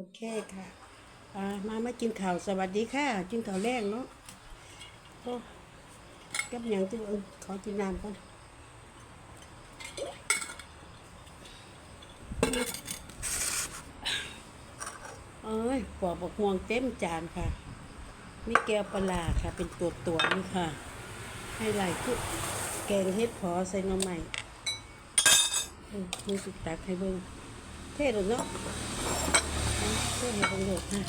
โอเคค่ะอ่ามามากินข้าวสวัสดีค่ะ กินข้าวแรกเนาะโอ้กับอย่างที่เออขอกินน้ำก่อนเอ้ยปอกบักม่วงเต็มจานค่ะ มีแก้วปลาค่ะ เป็นตัวตัวนี่ค่ะ ให้ไหลายคือแกงเฮ็ดพอใส่หน่อไม้อืมมีสุกตักให้เบิ่งเท่เลยเนาะ เพื่อให้บังโดดค่ะ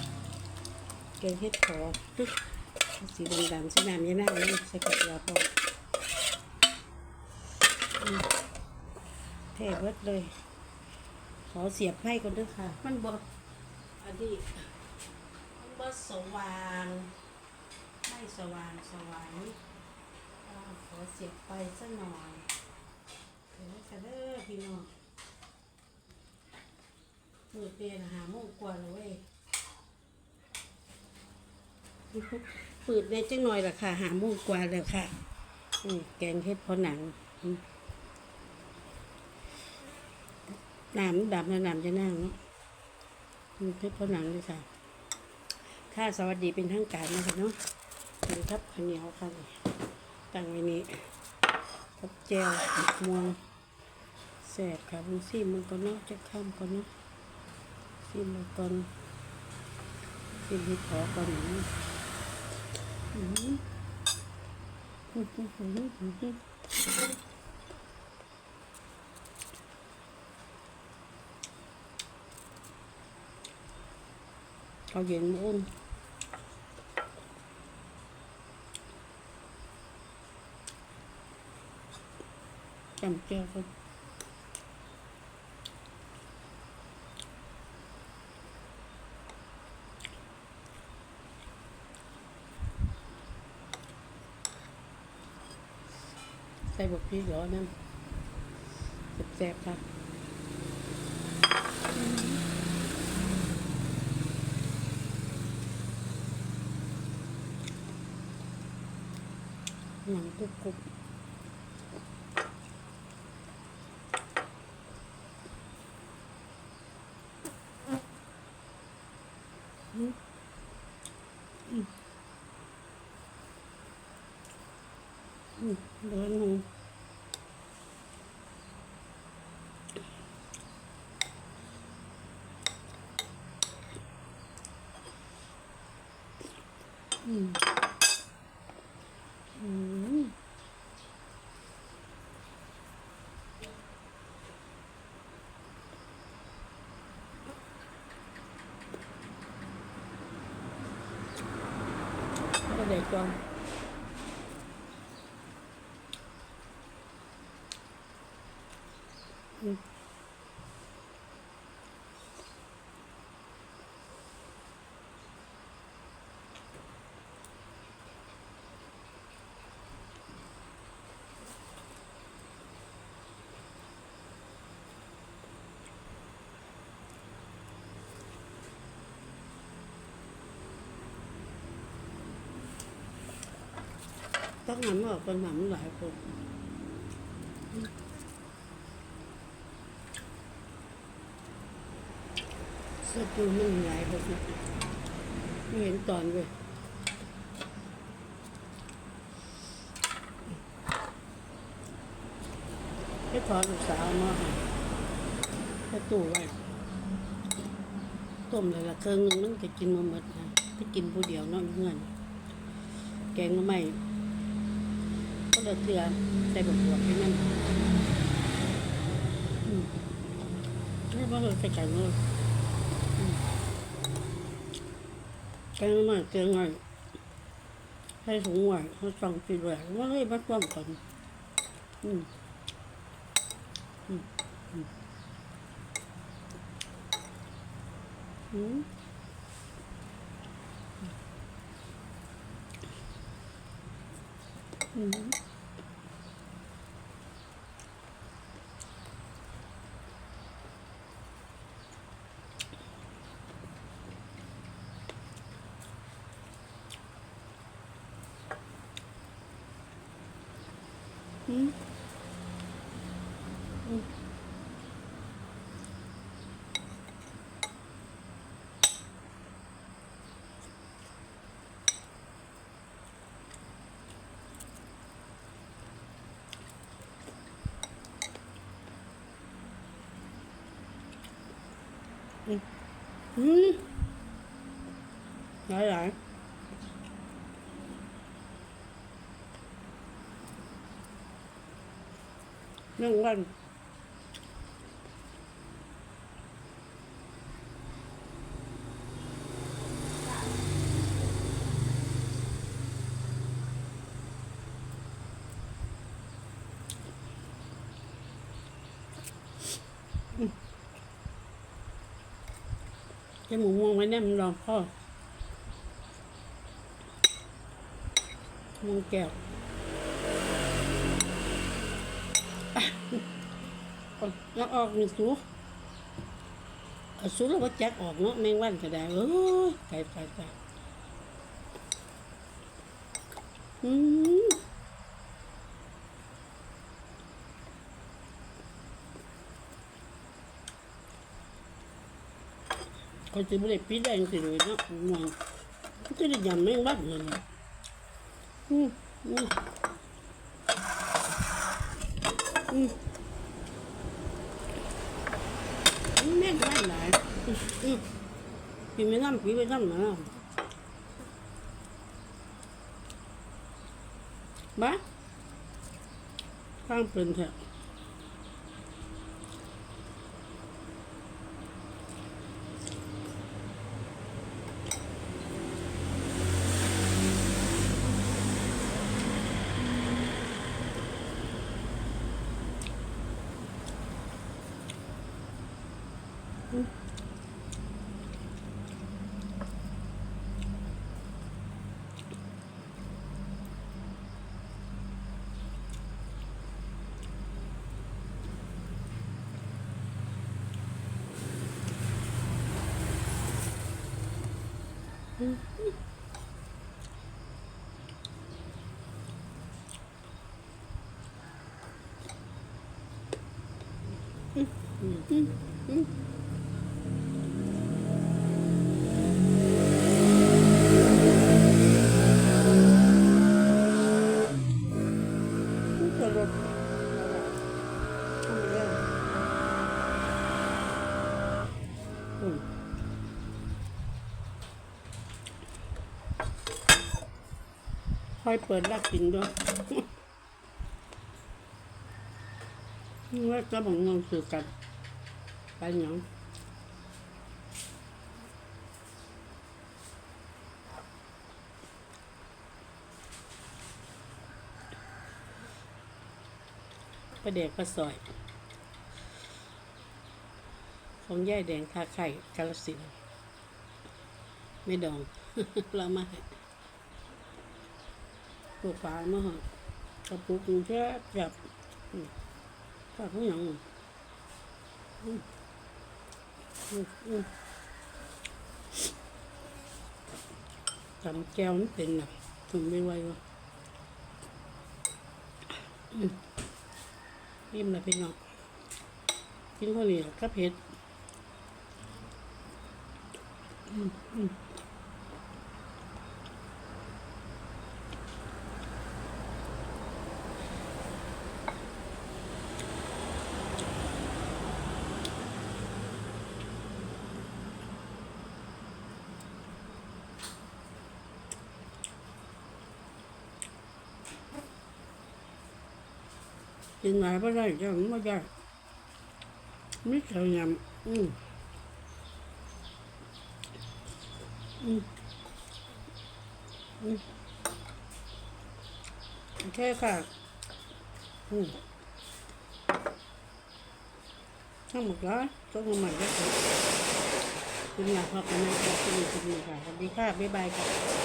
แกงเห็ดขอสีดำๆสีน้ำยาหน้าเลยใส่กระเทียมพอมเทเบิดเลย ขอเสียบไพ่ก่อนด้วยค่ะ มันบดอันนี้มันบดสว่าง ไม่สว่างสว่างขอเสียบไปสักหน่อยเดี๋ยวจะเด้อพี่น้อง มือเปลี่ยนหาโมงกว่าเลยเว้ยเปิดได้จังหน่อยละค่ะ หาโมงกว่าแล้วค่ะอืมแกงเฮ็ดพอหนังอืมน้ำดำนะน้ำจะนั่งเนาะอืมเฮ็ดพอหนังเลยค่ะ ค่ะสวัสดีเป็นทางการนะคะเนาะนี่ครับข้าวเหนียวค่ะนี่ตั้งไว้นี้กับแจวมะม่วงแสบค่ะมึงซี่มึงก็เนาะจะข้ามก็เนาะ ชิมมาก่อนชิมให้พอก่อนอืมอืมอืมอืมอืมอืมเขาเย็นอุ่นจำเจ้าก่ ส่บกพริกเหรอนั่นแซ่บๆค่ะหนังกรุบกรุบอืมอืม อืมเดินหนู อืมอืมก็เด็กก่อนอืม ต้องหันมาออกกันหนังหลายคนสตูมันหลายคนไม่เห็นตอนเลยไปขอลูกสาวมาให้ไปตู้ไว้ต้มเลยละเครื่องนึงมันจะกินมาหมดนะไปกินผู้เดียวนาะอยู่เงินแกงก็ไม่ ก็เลยเกลือใส่บวบวบให้มันอืมนี่ว่าเราใส่ไก่เลยอืมแกงก็ม่เกลือไงให้ถุงไว้ให้ส่องสีแหวนว่าให้มาต้มก่อนอืมอืมอืมอืมอืมอืม Ừ. ừ. Ừ. Nói lại หลายหลายเรื่องวันจะหมูม่วงไว้เนี่ยมันรองพ่อม่วงแก้ว น้อออกนี่สูสูแล้วว่าแจ็คออกเนาะแมงวันก็ได้เอ้ยไก่ไก่ไก่อืมเขาจะไม่ได้ปีแดงสิเลยเนาะมองก็จะยำแมงวันเลยอืมอืมอืม กินไม่น้ำปีไปน้ำนะบ้าข้างเป็นเถอะ ค่อยเปิดรักกินด้วยว่าจะบอกงงคือกันไปหยังประเด็กประสอย ของย่ายแดงทาไข่กาลสินไม่ดอง เรามาให้ ปลูกฟ้ามาเหอะกระปุกแค่แบบฝากผู้หยังอืมอืมทำแก้วมันเป็นนะถึงไม่ไหววะอืมยิ้มเละพี่น้องกินเท่านี้ก็เผ็ดอืมอืม กินหลายไม่ได้ยังไม่ได้ไม่เคยยำอืมอืมอืมโอเคค่ะ อืมทั้งหมดแล้วต้องมาใหม่ก็คือคุณอยากพักกันไหมคะคุณอยู่คุณอยู่ค่ะสวัสดีค่ะ บ๊ายบายค่ะ